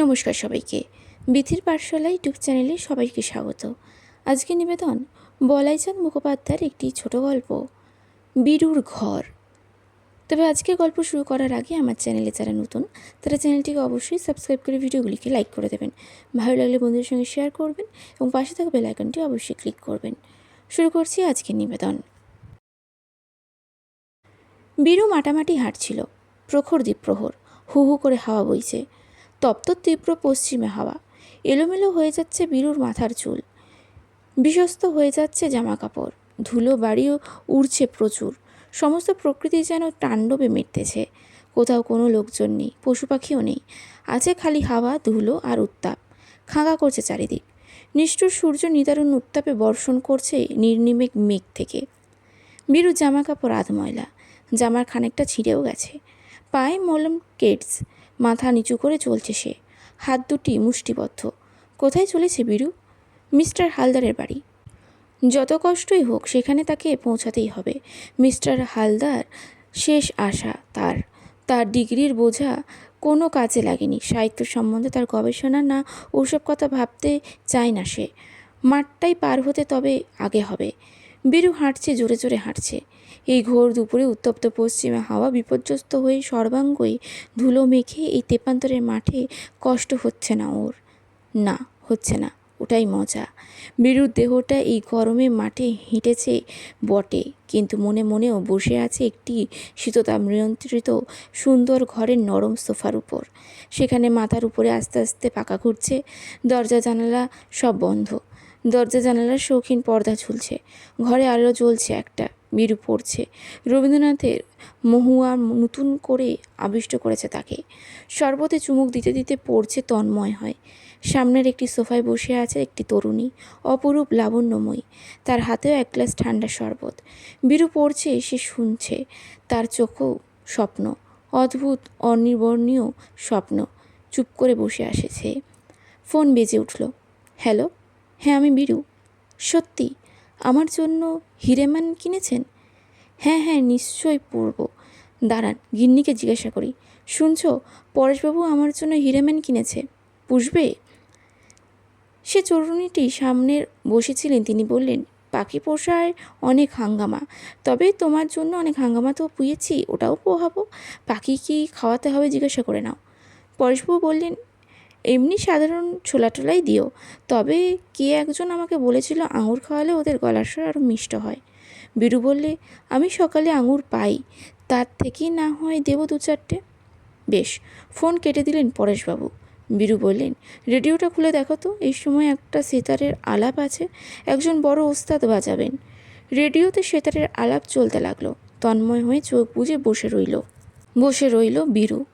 নমস্কার সবাইকে। বিথির পাঠশালা ইউটিউব চ্যানেলে সবাইকে স্বাগত। আজকে নিবেদন, বলাইচাঁদ মুখোপাধ্যায়ের একটি ছোট গল্প, বিরুর ঘর। তবে আজকে গল্প শুরু করার আগে আমার চ্যানেলে যারা নতুন, তারা চ্যানেলটিকে অবশ্যই সাবস্ক্রাইব করে ভিডিওগুলিকে লাইক করে দেবেন। ভালো লাগলে বন্ধুদের সঙ্গে শেয়ার করবেন এবং পাশে থাকা বেল আইকনটি অবশ্যই ক্লিক করবেন। শুরু করছি আজকের নিবেদন। বীরু মাটামাটি হাঁটছিল। প্রখর দ্বীপ্রহর হু হু করে হাওয়া বইছে। তপ্ত তীব্র পশ্চিমে হাওয়া। এলোমেলো হয়ে যাচ্ছে বীরুর মাথার চুল। বিশ্বস্ত হয়ে যাচ্ছে জামা কাপড় ধুলো বাড়িও উড়ছে প্রচুর। সমস্ত প্রকৃতি যেন তাণ্ডবে মেটতেছে। কোথাও কোনো লোকজন নেই, পশু পাখিও নেই। আছে খালি হাওয়া, ধুলো আর উত্তাপ। খাঁগা করছে চারিদিক। নিষ্ঠুর সূর্য নিদারুণ উত্তাপে বর্ষণ করছে নির্নিমেক মেঘ থেকে। বীরু জামা কাপড় আধ ময়লা জামার খানিকটা ছিঁড়েও গেছে। পায়ে মলম কেটস। মাথা নিচু করে চলছে সে। হাত দুটি মুষ্টিবদ্ধ। কোথায় চলেছে বীরু? মিস্টার হালদারের বাড়ি। যত কষ্টই হোক, সেখানে তাকে পৌঁছাতেই হবে। মিস্টার হালদার শেষ আশা তার। তার ডিগ্রির বোঝা কোনো কাজে লাগেনি। সাহিত্য সম্বন্ধে তার গবেষণা না, ওসব কথা ভাবতে চায় না সে। মাঠটাই পার হতে তবে আগে হবে। বীরু হাঁটছে, জোরে জোরে হাঁটছে। এই ঘোর দুপুরে উত্তপ্ত পশ্চিমে হাওয়া বিপর্যস্ত হয়ে সর্বাঙ্গই ধুলো মেখে এই তেপান্তরের মাঠে কষ্ট হচ্ছে না ওর। না, হচ্ছে না, ওটাই মজা। বীরুর দেহটা এই গরমে মাঠে হেঁটেছে বটে, কিন্তু মনে মনেও বসে আছে একটি শীততাপ নিয়ন্ত্রিত সুন্দর ঘরের নরম সোফার উপর। সেখানে মাথার উপরে আস্তে আস্তে পাকা ঘুরছে, দরজা জানালা সব বন্ধ। দরজা জানালার শৌখিন পর্দা ঝুলছে, ঘরে আলো জ্বলছে একটা। বীরু পড়ছে। রবীন্দ্রনাথের মহুয়া নতুন করে আবিষ্ট করেছে তাকে। শরবতে চুমুক দিতে দিতে পড়ছে তন্ময় হয়। সামনের একটি সোফায় বসে আছে একটি তরুণী, অপরূপ লাবণ্যময়ী। তার হাতেও এক গ্লাস ঠান্ডা শরবত। বীরু পড়ছে, সে শুনছে। তার চোখেও স্বপ্ন, অদ্ভুত, অনির্বর্ণীয় স্বপ্ন। চুপ করে বসে আসেছে ফোন বেজে উঠল। হ্যালো? হ্যাঁ আমি বীরু সত্যি? আমার জন্য হিরেমান কিনেছেন? হ্যাঁ হ্যাঁ নিশ্চয়ই পরব। দাঁড়ান, গিন্নিকে জিজ্ঞাসা করি। শুনছ, পরেশবাবু আমার জন্য হিরেম্যান কিনেছে, পুষবে? সে চরুণীটি সামনে বসেছিলেন, তিনি বললেন, পাখি পোষায় অনেক হাঙ্গামা, তবে তোমার জন্য অনেক হাঙ্গামা তো পুয়েছি, ওটাও পোহাবো। পাখি কি খাওয়াতে হবে জিজ্ঞাসা করে নাও। পরেশবাবু বললেন এমনি সাধারণ ছোলা টোলাই দিও। তবে কে একজন আমাকে বলেছিল আঙুর খাওয়ালে ওদের গলার স্বর আরও মিষ্ট হয়। বীরু বললে, আমি সকালে আঙুর পাই, তার থেকেই না হয় দেবো দু চারটে? বেশ, ফোন কেটে দিলেন পরেশবাবু। বীরু বললেন, রেডিওটা খুলে দেখো তো, এই সময় একটা সেতারের আলাপ আছে, একজন বড় ওস্তাদ বাজাবেন। রেডিওতে সেতারের আলাপ চলতে লাগল, তন্ময় হয়ে চোখ বুজে বসে রইল। বসে রইল বীরু।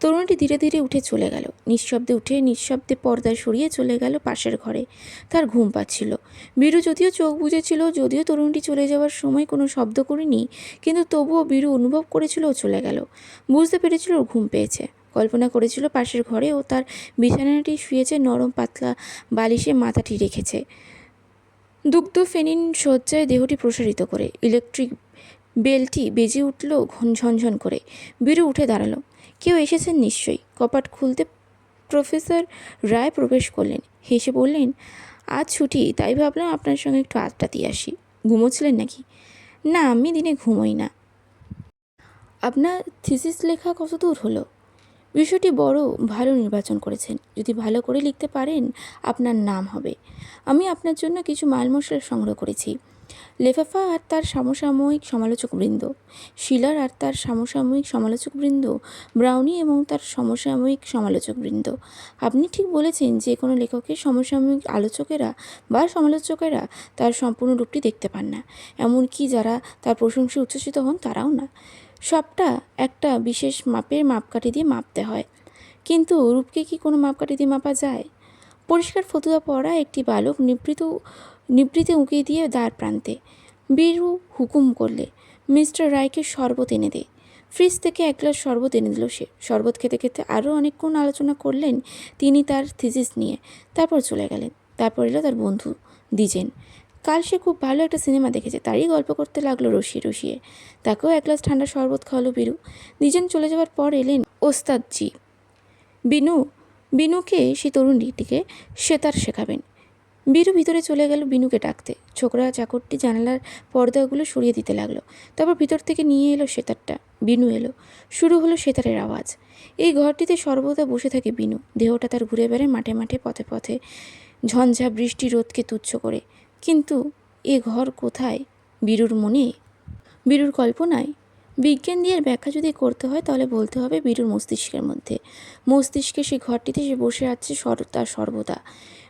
তরুণীটি ধীরে ধীরে উঠে চলে গেল। নিঃশব্দে উঠে নিঃশব্দে পর্দা সরিয়ে চলে গেল পাশের ঘরে। তার ঘুম পাচ্ছিল। বীরু যদিও চোখ বুঝেছিল যদিও তরুণটি চলে যাওয়ার সময় কোনো শব্দ করেনি, কিন্তু তবুও বীরু অনুভব করেছিল ও চলে গেল। বুঝতে পেরেছিল ওর ঘুম পেয়েছে। কল্পনা করেছিল পাশের ঘরে ও তার বিছানাটি শুয়েছে নরম পাতলা বালিশে মাথাটি রেখেছে। দুগ্ধ ফেনিন শয্যায় দেহটি প্রসারিত করে। ইলেকট্রিক বেলটি বেজে উঠল ঘন ঝনঝন করে। বীরু উঠে দাঁড়াল। কেউ এসেছেন নিশ্চয়ই? কপাট খুলতে প্রফেসর রায় প্রবেশ করলেন। হেসে বললেন, আজ ছুটি, তাই ভাবলাম আপনার সঙ্গে একটু আড্ডা দিয়ে আসি। ঘুমোচ্ছিলেন নাকি? না, আমি দিনে ঘুমোই না। আপনার থিসিস লেখা কত দূর হলো? বিষয়টি বড়, ভালো নির্বাচন করেছেন। যদি ভালো করে লিখতে পারেন, আপনার নাম হবে। আমি আপনার জন্য কিছু মাল মশলা সংগ্রহ করেছি। লেফাফা আর তার সমসাময়িক সমালোচকবৃন্দ, শিলার আর তার সমসাময়িক সমালোচকবৃন্দ, ব্রাউনি এবং তার সমসাময়িক সমালোচকবৃন্দ। আপনি ঠিক বলেছেন যে কোনো লেখকের সমসাময়িক আলোচকেরা বা সমালোচকেরা তার সম্পূর্ণ রূপটি দেখতে পান না, এমনকি যারা তার প্রশংসা উচ্ছ্বসিত হন তারাও না। সবটা একটা বিশেষ মাপের মাপকাঠি দিয়ে মাপতে হয়। কিন্তু রূপকে কি কোনো মাপকাঠি দিয়ে মাপা যায়? পরিষ্কার ফতুয়া পরা একটি বালক নিবৃত নিবৃতে উঁকিয়ে দিয়ে দ্বার প্রান্তে। বীরু হুকুম করলে, মিস্টার রায়কে শরবত এনে দে। ফ্রিজ থেকে এক গ্লাস শরবত এনে দিল সে। শরবত খেতে খেতে আরও অনেকক্ষণ আলোচনা করলেন তিনি তার থিসিস নিয়ে। তারপর চলে গেলেন। তারপর এলো তার বন্ধু, দ্বিজেন। কাল সে খুব ভালো একটা সিনেমা দেখেছে, তারই গল্প করতে লাগল রসিয়ে রসিয়ে। তাকেও এক গ্লাস ঠান্ডা শরবত খাওয়ালো বীরু। দ্বিজেন চলে যাওয়ার পর এলেন ওস্তাদজি। বিনু, বিনুকে সেই তরুণীটিকে সেতার শেখাবেন। বীরু ভিতরে চলে গেল বিনুকে ডাকতে। ছোকরা চাকরটি জানালার পর্দাগুলো সরিয়ে দিতে লাগল। তারপর ভিতর থেকে নিয়ে এলো সেতারটা। বিনু এলো। শুরু হলো সেতারের আওয়াজ। এই ঘরটিতে সর্বদা বসে থাকে বিনু। দেহটা তার ঘুরে বেড়ায় মাঠে মাঠে, পথে পথে। ঝঞ্ঝা বৃষ্টি রোদকে তুচ্ছ করে। কিন্তু এ ঘর কোথায়? বীরুর মনে? বীরুর কল্পনায়? বিজ্ঞান দিয়ে ব্যাখ্যা যদি করতে হয়, তাহলে বলতে হবে বীরুর মস্তিষ্কের মধ্যে। মস্তিষ্কে সেই ঘরটিতে সে বসে আছে সর্বদা সর্বদা।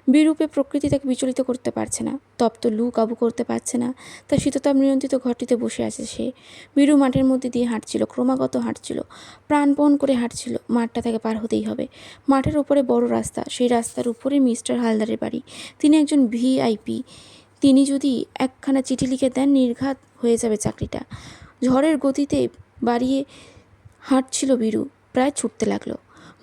বিরূপে প্রকৃতি তাকে বিচলিত করতে পারছে না, তপ্ত লু কাবু করতে পারছে না, তার শীততাপ নিয়ন্ত্রিত ঘরটিতে বসে আছে সে। বিরু মাঠের মধ্যে দিয়ে হাঁটছিল, ক্রমাগত হাঁটছিল, প্রাণপণ করে হাঁটছিল, মাঠটা তাকে পার হতেই হবে। মাঠের উপরে বড় রাস্তা, সেই রাস্তার উপরে মিস্টার হালদারের বাড়ি। তিনি একজন ভিআইপি। তিনি যদি একখানা চিঠি লিখে দেন, নির্ঘাত হয়ে যাবে চাকরিটা। ঝড়ের গতিতে বাড়িয়ে হাঁটছিল বীরু প্রায় ছুটতে লাগল।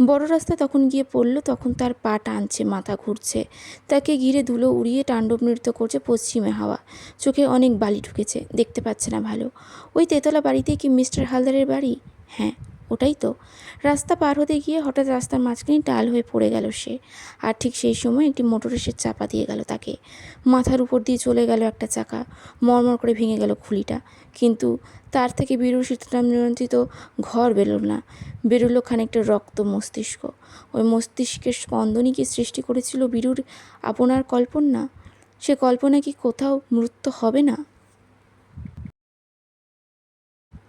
বড় রাস্তা তখন গিয়ে পড়ল, তখন তার পা টানছে, মাথা ঘুরছে। তাকে ঘিরে ধুলো উড়িয়ে তাণ্ডব নৃত্য করছে পশ্চিমে হাওয়া। চোখে অনেক বালি ঢুকেছে, দেখতে পাচ্ছে না ভালো। ওই তেতলা বাড়িতে কি মিস্টার হালদারের বাড়ি? হ্যাঁ। ওটাই তো। রাস্তা পার হতে গিয়ে হঠাৎ রাস্তার মাঝখানে টাল হয়ে পড়ে গেল সে। আর ঠিক সেই সময় একটি মোটর এসে চাপা দিয়ে গেল তাকে। মাথার উপর দিয়ে চলে গেল একটা চাকা। মরমর করে ভেঙে গেল খুলিটা। কিন্তু তার থেকে বীরুর শীততাপ নিয়ন্ত্রিত ঘর বেরোল না। বেরোলো খানিকটা রক্ত মস্তিষ্ক। ওই মস্তিষ্কের স্পন্দনই কি সৃষ্টি করেছিল বীরুর আপনার কল্পনা? সে কল্পনা কি কোথাও মৃত্যু হবে না?